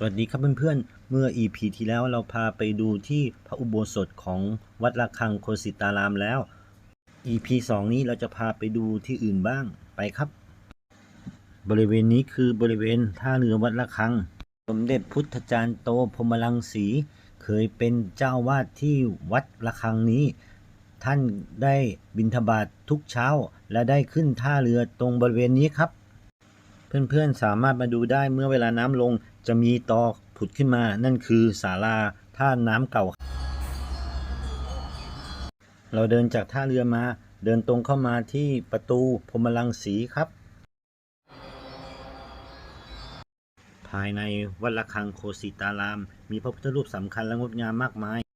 สวัสดีครับเพื่อนๆ เมื่อ EP ที่แล้วเราพาไปดูที่พระอุโบสถของวัดระฆังโคสิตารามแล้ว EP 2 นี้เราจะพาไปดูที่อื่นบ้างไปครับ บริเวณนี้คือบริเวณท่าเรือวัดระฆัง สมเด็จพุทธจารย์โตพรมลังสีเคยเป็นเจ้าวาดที่วัดระฆังนี้ ท่านได้บิณฑบาตทุกเช้า และได้ขึ้นท่าเรือตรงบริเวณนี้ครับ เพื่อนๆสามารถมาดูได้เมื่อเวลาน้ำลง จะมีตอผุดขึ้นมา นั่นคือศาลาท่าน้ำเก่า เราเดินจากท่าเรือมา เดินตรงเข้ามาที่ประตูพรมลังสีครับ ภายในวัดระฆังโคสิตาราม มีพระพุทธรูปสำคัญและงดงามมากมาย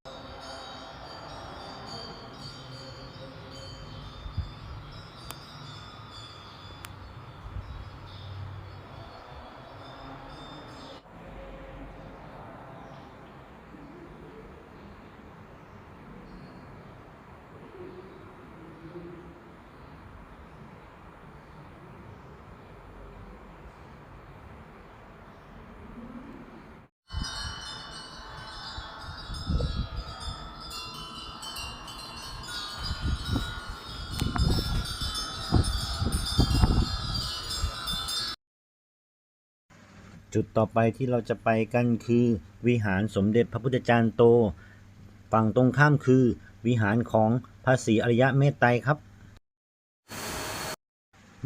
จุดต่อไปที่เราจะไปกันคือ วิหารสมเด็จพระพุทธจารย์โต ฝั่งตรงข้ามคือ วิหารของพระศรีอริยะเมตไตรครับ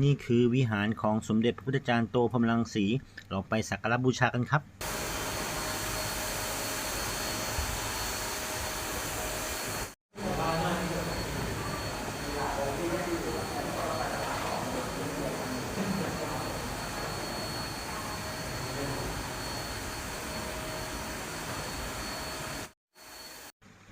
นี่คือวิหารของสมเด็จพระพุทธจารย์โตพรมรังสี เราไปสักการบูชากันครับ